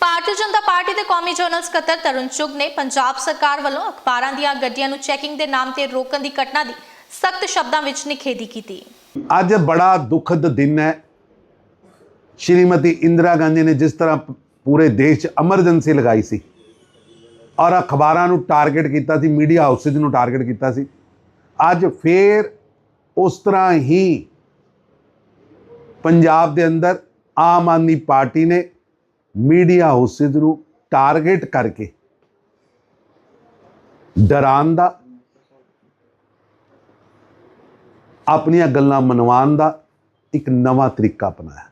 Bharatiya Janata party ਦੇ ਕੌਮੀ general ਸਕੱਤਰ ਤਰੁਣ ਚੁੱਗ ਨੇ ਪੰਜਾਬ ਸਰਕਾਰ ਵੱਲੋਂ ਅਖਬਾਰਾਂ ਦੀਆਂ ਗੱਡੀਆਂ ਨੂੰ ਚੈਕਿੰਗ ਦੇ ਨਾਮ ਤੇ ਰੋਕਣ ਦੀ ਘਟਨਾ ਦੀ ਸਖਤ ਸ਼ਬਦਾਂ ਵਿੱਚ ਨਿਖੇਧੀ ਕੀਤੀ। ਅੱਜ ਬੜਾ ਦੁਖਦ ਦਿਨ ਹੈ। ਸ਼੍ਰੀਮਤੀ ਇੰਦਰਾ ਗਾਂਧੀ ਨੇ ਜਿਸ ਤਰ੍ਹਾਂ ਪੂਰੇ ਦੇਸ਼ 'ਚ ਐਮਰਜੈਂਸੀ ਲਗਾਈ ਸੀ ਔਰ ਅਖਬਾਰਾਂ ਨੂੰ ਟਾਰਗੇਟ ਕੀਤਾ ਸੀ, ਮੀਡੀਆ ਹਾਊਸਿਸ ਨੂੰ ਟਾਰਗੇਟ ਕੀਤਾ ਸੀ, ਅੱਜ ਫੇਰ ਉਸ ਤਰ੍ਹਾਂ ਹੀ ਪੰਜਾਬ ਦੇ ਅੰਦਰ ਆਮ ਆਦਮੀ ਪਾਰਟੀ ਨੇ ਮੀਡੀਆ ਹਾਊਸਿਸ ਨੂੰ ਟਾਰਗੇਟ ਕਰਕੇ ਡਰਾਉਣ ਦਾ, ਆਪਣੀਆਂ ਗੱਲਾਂ ਮਨਵਾਉਣ ਦਾ ਇੱਕ ਨਵਾਂ ਤਰੀਕਾ ਅਪਣਾਇਆ।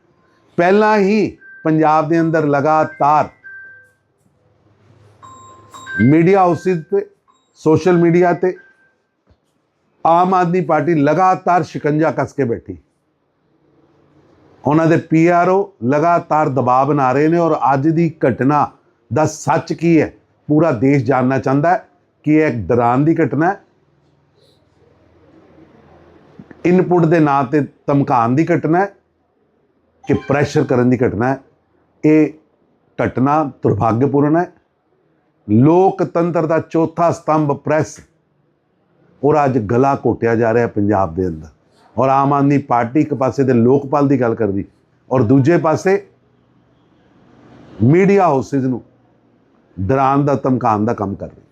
ਪਹਿਲਾਂ ਹੀ ਪੰਜਾਬ ਦੇ ਅੰਦਰ ਲਗਾਤਾਰ ਮੀਡੀਆ ਹਾਊਸਿਸ ਤੇ, ਸੋਸ਼ਲ ਮੀਡੀਆ ਤੇ ਆਮ ਆਦਮੀ ਪਾਰਟੀ ਲਗਾਤਾਰ ਸ਼ਿਕੰਜਾ ਕੱਸ ਕੇ ਬੈਠੀ। ਉਹਨਾਂ ਦੇ ਪੀਆਰਓ ਲਗਾਤਾਰ ਦਬਾਅ ਬਣਾ ਰਹੇ ਨੇ ਔਰ ਅੱਜ ਦੀ ਘਟਨਾ ਦਾ ਸੱਚ ਕੀ ਹੈ? ਪੂਰਾ ਦੇਸ਼ ਜਾਣਨਾ ਚਾਹੁੰਦਾ ਹੈ ਕਿ ਇਹ ਇੱਕ ਡਰਾਉਣ ਦੀ ਘਟਨਾ ਹੈ। ਇਨਪੁਟ ਦੇ ਨਾਂ ਤੇ ਧਮਕਾਉਣ ਦੀ ਘਟਨਾ ਹੈ ਕਿ ਪ੍ਰੈਸ਼ਰ ਕਰਨ ਦੀ ਘਟਨਾ ਹੈ। ਇਹ ਘਟਨਾ ਦੁਰਭਾਗਯਪੂਰਨ ਹੈ। ਲੋਕਤੰਤਰ ਦਾ ਚੌਥਾ ਸਤੰਭ ਪ੍ਰੈਸ ਔਰ ਅੱਜ ਗਲਾ ਘੋਟਿਆ ਜਾ ਰਿਹਾ ਪੰਜਾਬ ਦੇ ਅੰਦਰ। ਔਰ ਆਮ ਆਦਮੀ ਪਾਰਟੀ ਇੱਕ ਪਾਸੇ ਤੇ ਲੋਕਪਾਲ ਦੀ ਗੱਲ ਕਰਦੀ, ਔਰ ਦੂਜੇ ਪਾਸੇ ਮੀਡੀਆ ਹਾਊਸਿਸ ਨੂੰ ਡਰਾਉਣ ਦਾ ਧਮਕਾਉਣ ਦਾ ਕੰਮ ਕਰ ਰਹੀ